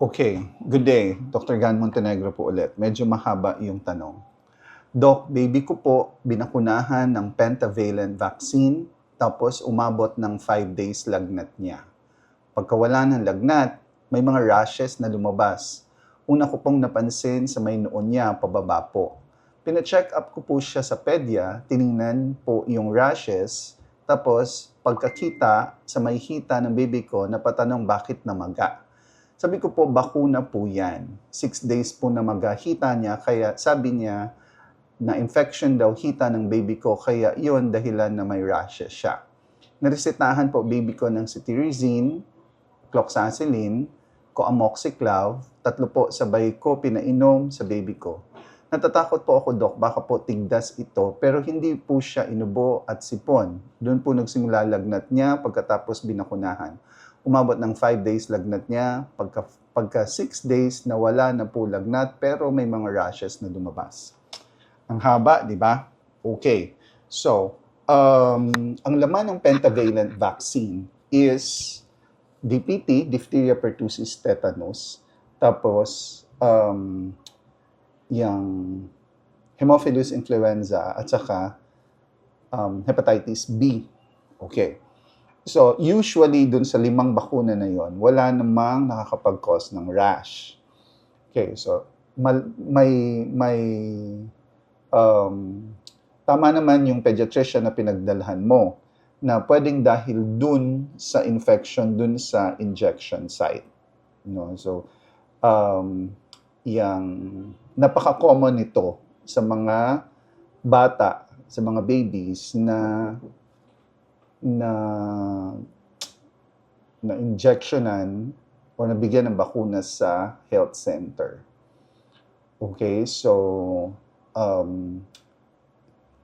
Okay, good day. Dr. Gan Montenegro po ulit. Medyo mahaba yung tanong. Doc, baby ko po binakunahan ng pentavalent vaccine tapos umabot ng 5 days lagnat niya. Pagkawala ng lagnat, may mga rashes na lumabas. Una ko pong napansin sa may noon niya pababa po. Pina-check up ko po siya sa pedya, tiningnan po yung rashes, tapos pagkakita sa may hita ng baby ko, napatanong bakit namaga. Sabi ko po, bakuna po yan. Six days po na maghahita niya, kaya sabi niya na infection daw hita ng baby ko, kaya yun dahilan na may rashes siya. Naresetahan po baby ko ng cetirizine, cloxacillin, coamoxiclav, tatlo po sabay ko pinainom sa baby ko. Natatakot po ako, Dok, baka po tigdas ito, pero hindi po siya inubo at sipon. Doon po nagsimula lagnat niya pagkatapos binakunahan. Umabot ng 5 days lagnat niya, pagka, pagka 6 days nawala na po lagnat, pero may mga rashes na lumabas. Ang haba, di ba? Okay. So, um, ang laman ng pentavalent vaccine is DPT, diphtheria, pertussis, tetanus. Tapos, um, yung Haemophilus influenza at saka um, hepatitis B. Okay. So, usually dun sa limang bakuna na yon, wala namang nakakapag-cause ng rash. Okay, so may may um, tama naman yung pediatrician na pinagdalhan mo na pwedeng dahil dun sa infection dun sa injection site. No? So, um, yung napaka-common nito sa mga bata, sa mga babies na na na injectionan o nabigyan ng bakuna sa health center. Okay, so um,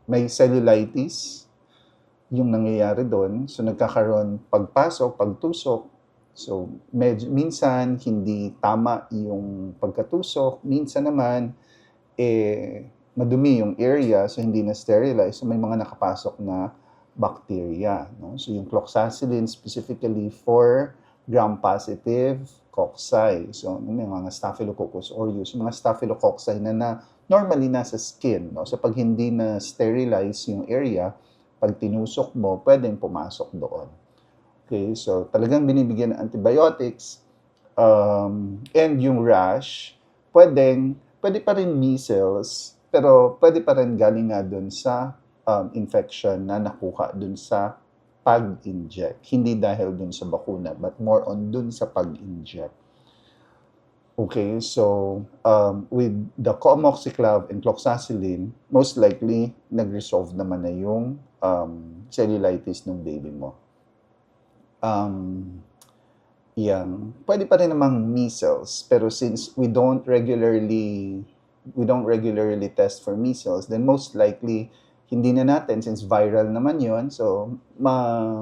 may cellulitis yung nangyayari doon. So nagkakaroon pagpasok, pagtusok. So medyo, minsan hindi tama yung pagkatusok. Minsan naman eh, madumi yung area so hindi na sterilize. So may mga nakapasok na bacteria. No? So yung cloxacillin specifically for gram-positive cocci. So may mga staphylococcus aureus, mga staphylococci na, na normally nasa skin. No? So pag hindi na sterilize yung area, pag tinusok mo, pwedeng pumasok doon. Okay, so talagang binibigyan ng antibiotics um, and yung rash, pwedeng, pwede pa rin measles, pero pwede pa rin galing nga doon sa um, infection na nakuha dun sa pag-inject. Hindi dahil dun sa bakuna, but more on dun sa pag-inject. Okay, so um, with the coamoxiclav and cloxacillin, most likely nag-resolve naman na yung um, cellulitis ng baby mo. Um, yan. Pwede pa rin namang measles, pero since we don't regularly we don't regularly test for measles, then most likely hindi na natin since viral naman yon so ma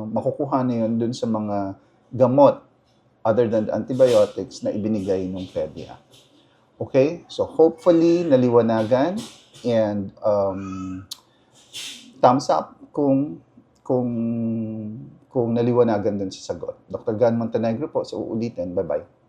makukuha na yun dun sa mga gamot other than antibiotics na ibinigay ng pedya. Okay? So hopefully naliwanagan and um, thumbs up kung kung kung naliwanagan dun sa sagot. Dr. Gan Montenegro po, sa uulitin. Bye-bye.